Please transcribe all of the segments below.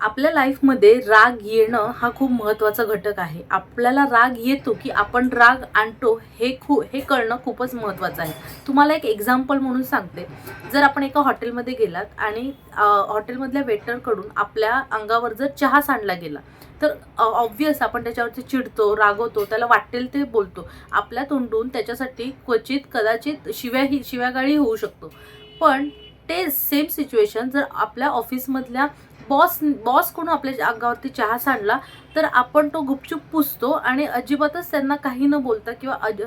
आपल्या लाईफमध्ये राग येणं हा खूप महत्त्वाचा घटक आहे. आपल्याला राग येतो की आपण राग आणतो हे खू हे कळणं खूपच महत्त्वाचं आहे. तुम्हाला एक एक्झाम्पल म्हणून सांगते. जर आपण एका हॉटेलमध्ये गेलात आणि हॉटेलमधल्या वेटरकडून आपल्या अंगावर जर चहा सांडला गेला तर ऑब्वियस आपण त्याच्यावरती चिडतो रागवतो त्याला वाटेल ते बोलतो. आपल्या तोंडून त्याच्यासाठी क्वचित कदाचित शिव्याही शिव्यागाळी होऊ शकतो. पण ते सेम सिच्युएशन जर आपल्या ऑफिसमधल्या बॉस बॉस कोण आपल्या अंगावरती चहा सांडला तर आपण तो गुपचूप पुसतो आणि अजिबातच त्यांना काही न बोलता किंवा अज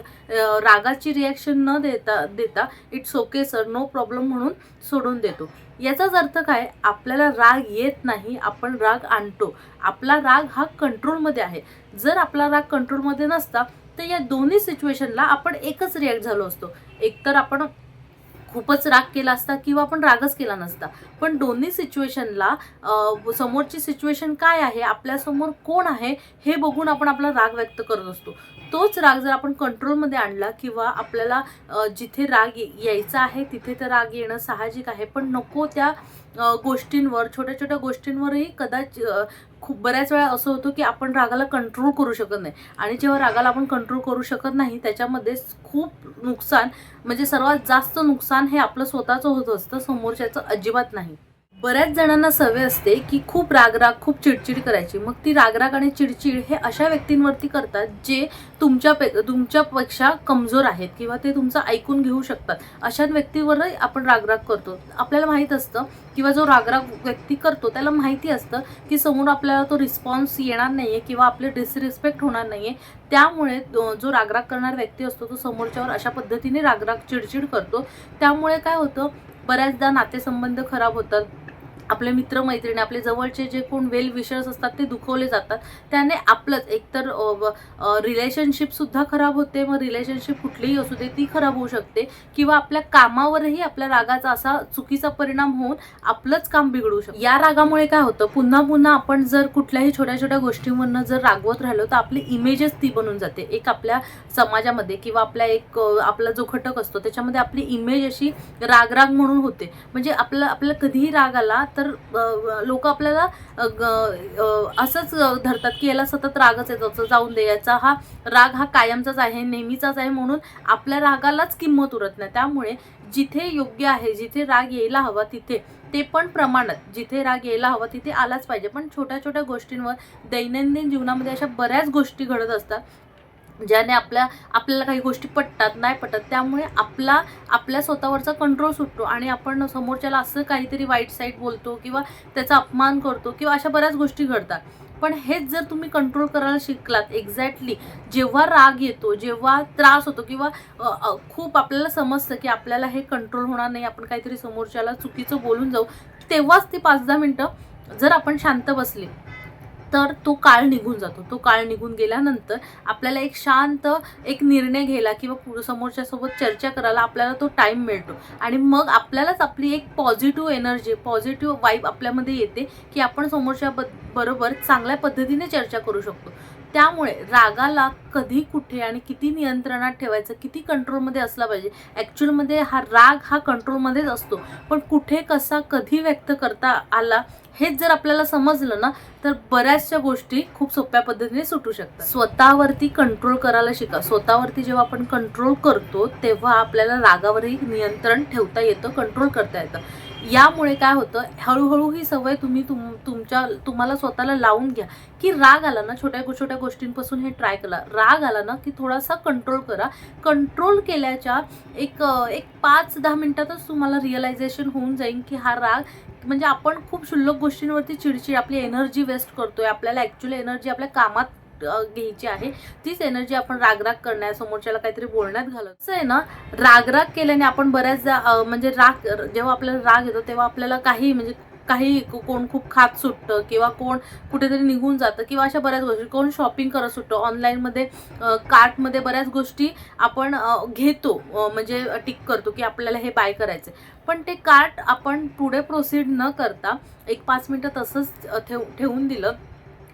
रागाची रिॲक्शन न देता देता it's okay sir no problem म्हणून सोडून देतो. याचाच अर्थ काय? आपल्याला राग येत नाही आपण राग आणतो. आपला राग हा कंट्रोलमध्ये आहे. जर आपला राग कंट्रोलमध्ये नसता तर या दोन्ही सिच्युएशनला आपण एकच रिॲक्ट झालो असतो. एकतर आपण खूपच राग केला असता किंवा आपण रागच केला नसता. पण दोन्ही सिच्युएशनला समोरची सिच्युएशन काय आहे? आपल्यासमोर कोण आहे? हे बघून आपण आपला राग व्यक्त करत असतो. तोच राग जर आपण कंट्रोलमध्ये आणला किंवा आपल्याला जिथे राग ये- यायचा आहे तिथे तर राग येणं साहजिक आहे. पण नको त्या गोष्टींवर छोट्या छोट्या गोष्टींवरही कदाचित खूप बऱ्याच वेळा असं होतं की आपण रागाला कंट्रोल करू शकत नाही. आणि जेव्हा रागाला आपण कंट्रोल करू शकत नाही त्याच्यामध्ये खूप नुकसान म्हणजे सर्वात जास्त नुकसान हे आपलं स्वतःचं होत असतं समोरच्याचं अजिबात नाही. बऱ्याच जणांना सवय असते की खूप रागराग खूप चिडचिड करायची. मग ती रागराग आणि चिडचिड हे अशा व्यक्तींवरती करतात जे तुमच्या पे तुमच्यापेक्षा कमजोर आहेत किंवा ते तुमचं ऐकून घेऊ शकतात. अशा व्यक्तीवरही आपण रागराग करतो. आपल्याला माहीत असतं किंवा जो रागराग व्यक्ती करतो त्याला माहिती असतं की समोर आपल्याला तो रिस्पॉन्स येणार नाही आहे किंवा आपले डिसरिस्पेक्ट होणार नाही आहे त्यामुळे जो रागराग करणारा व्यक्ती असतो तो समोरच्यावर अशा पद्धतीने रागराग चिडचिड करतो. त्यामुळे काय होतं बऱ्याचदा नातेसंबंध खराब होतात. आपले मित्रमैत्रिणी आपले जवळचे जे कोण वेल विशर्स असतात ते दुखवले जातात. त्याने आपलंच एकतर रिलेशनशिपसुद्धा खराब होते मग रिलेशनशिप कुठलीही असू दे ती खराब होऊ शकते. किंवा आपल्या कामावरही आपल्या रागाचा असा चुकीचा परिणाम होऊन आपलंच काम बिघडू शकतं. या रागामुळे काय होतं पुन्हा पुन्हा आपण जर कुठल्याही छोट्या छोट्या गोष्टींवरनं जर रागवत राहिलो तर आपली इमेजच ती बनून जाते. एक आपल्या समाजामध्ये किंवा आपल्या एक आपला जो घटक असतो त्याच्यामध्ये आपली इमेज अशी रागराग म्हणून होते. म्हणजे आपलं आपल्याला कधीही राग आला तर तर लोक आपल्याला ग- असंच धरतात की याला सतत रागच येतो जाऊन दे याचा हा राग हा कायमचाच आहे नेहमीचाच आहे म्हणून आपल्या रागालाच किंमत उरत नाही. त्यामुळे जिथे योग्य आहे जिथे राग यायला हवा तिथे ते पण प्रमाणात जिथे राग यायला हवा तिथे आलाच पाहिजे. पण छोट्या छोट्या गोष्टींवर दैनंदिन जीवनामध्ये अशा बऱ्याच गोष्टी घडत असतात ज्याने आपल्या आपल्याला काही गोष्टी पटतात नाही पटत त्यामुळे आपला आपल्या स्वतःवरचा कंट्रोल सुटतो आणि आपण समोरच्याला असं काहीतरी वाईट साईट बोलतो किंवा त्याचा अपमान करतो किंवा अशा बऱ्याच गोष्टी घडतात. पण हेच जर तुम्ही कंट्रोल करायला शिकलात एक्झॅक्टली जेव्हा राग येतो जेव्हा त्रास होतो किंवा खूप आपल्याला समजतं की आपल्याला हे कंट्रोल होणार नाही आपण काहीतरी समोरच्याला चुकीचं बोलून जाऊ तेव्हाच ती पाच दहा मिनटं जर आपण शांत बसले. तर तो काळ निघून जातो. तो काळ निघून गेल्यानंतर आपल्याला एक शांत एक निर्णय घ्यायला किंवा समोरच्यासोबत चर्चा करायला आपल्याला तो टाईम मिळतो. आणि मग आपल्यालाच आपली एक पॉझिटिव्ह एनर्जी पॉझिटिव्ह वाईब आपल्यामध्ये येते की आपण समोरच्या ब बरोबर चांगल्या पद्धतीने चर्चा करू शकतो. त्यामुळे रागाला कधी कुठे आणि किती नियंत्रणात ठेवायचं किती कंट्रोलमध्ये असला पाहिजे ॲक्च्युअलमध्ये हा राग हा कंट्रोलमध्येच असतो. पण कुठे कसा कधी व्यक्त करता आला हेच जर आपल्याला समजलं ना तर बऱ्याचशा गोष्टी खूप सोप्या पद्धतीने सुटू शकतात. स्वतःवरती कंट्रोल करायला शिका. स्वतःवरती जेव्हा आपण कंट्रोल करतो तेव्हा आपल्याला रागावरही नियंत्रण ठेवता येतं कंट्रोल करता येतं. यामुळे काय होतं हळूहळू ही सवय तुम्ही तुम तुमच्या तुम्हाला स्वतःला लावून घ्या. की राग आला ना छोट्या छोट्या गोष्टींपासून हे ट्राय करा. राग आला ना की थोडासा कंट्रोल करा. कंट्रोल केल्याच्या एक एक पाच दहा मिनिटातच तुम्हाला रिअलायझेशन होऊन जाईल की हा राग म्हणजे आपण खूप क्षुल्लक गोष्टींवरती चिडचिड आपली एनर्जी वेस्ट करतोय. आपल्याला ॲक्च्युली एनर्जी आपल्या कामात घ्यायची आहे. तीच एनर्जी आपण रागराग करण्या समोरच्याला काहीतरी बोलण्यात घालत. असं आहे ना रागराग केल्याने आपण बऱ्याचदा म्हणजे राग जेव्हा आपल्याला राग येतो तेव्हा आपल्याला काही म्हणजे काही कोण खूप खात सुटतं किंवा कोण कुठेतरी निघून जातं किंवा अशा बऱ्याच गोष्टी कोण शॉपिंग करत सुटतं ऑनलाईनमध्ये कार्टमध्ये बऱ्याच गोष्टी आपण घेतो म्हणजे टिक करतो की आपल्याला हे बाय करायचं पण ते कार्ट आपण पुढे प्रोसीड न करता एक पाच मिनटं तसंच ठेव ठेवून दिलं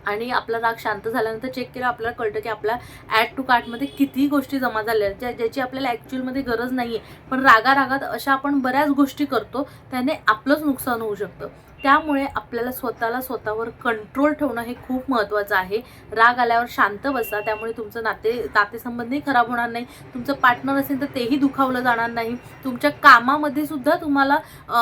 आणि आपला राग शांत झाल्यानंतर चेक केलं आपल्याला कळतं की आपल्या ॲड टू कार्टमध्ये किती गोष्टी जमा झाल्या आहेत ज्या ज्याची आपल्याला ॲक्च्युअलमध्ये गरज नाही आहे पण रागारागात अशा आपण बऱ्याच गोष्टी करतो त्याने आपलंच नुकसान होऊ शकतं. त्यामुळे आपल्याला स्वतःला स्वतःवर कंट्रोल ठेवणं हे खूप महत्त्वाचं आहे. राग आल्यावर शांत बसा त्यामुळे तुमचं नाते नातेसंबंधही खराब होणार नाही. तुमचं पार्टनर असेल तर तेही दुखावलं जाणार नाही. तुमच्या कामामध्ये सुद्धा तुम्हाला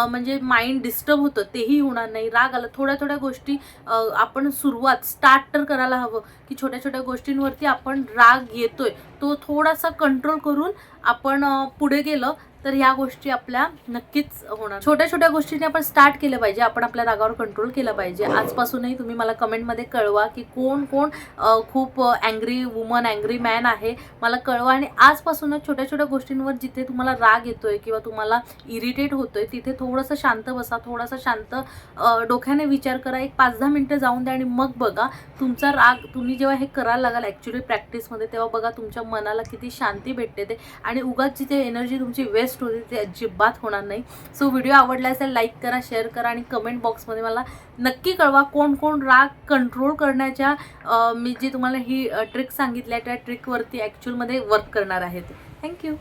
म्हणजे माइंड डिस्टर्ब होतं तेही होणार नाही. राग आला थोड्या थोड्या गोष्टी आपण सुरुवात स्टार्ट तर करायला हवं. की छोट्या छोट्या गोष्टींवरती आपण राग येतोय. तो थोडासा कंट्रोल करून आपण पुढे गेलं तर ह्या गोष्टी आपल्या नक्कीच होणार. छोट्या छोट्या गोष्टींनी आपण स्टार्ट केलं पाहिजे आपण आपल्या रागावर कंट्रोल केलं पाहिजे. आजपासूनही तुम्ही मला कमेंटमध्ये कळवा की कोण कोण खूप अँग्री वुमन अँग्री मॅन आहे. मला कळवा आणि आजपासूनच छोट्या छोट्या गोष्टींवर जिथे तुम्हाला राग येतोय किंवा तुम्हाला इरिटेट होतोय तिथे थोडंसं शांत बसा थोडासा शांत डोक्याने विचार करा. एक पाच दहा मिनटं जाऊन द्या आणि मग बघा तुमचा राग तुम्ही जेव्हा हे करायला लागाल ॲक्च्युली प्रॅक्टिसमध्ये तेव्हा बघा तुमच्या मनाला किती शांती भेटते ते. आणि उगाच जिथे एनर्जी तुमची वेस्ट होते ते अजिबात होणार नाही. सो व्हिडिओ आवडला असेल लाईक करा शेअर करा आणि कमेंट बॉक्समध्ये मला नक्की कळवा कोण कोण राग कंट्रोल करण्याच्या मी जी तुम्हाला ही ट्रिक सांगितली आहे त्या ट्रिकवरती ॲक्च्युअलमध्ये वर्क करणार आहेत. थँक्यू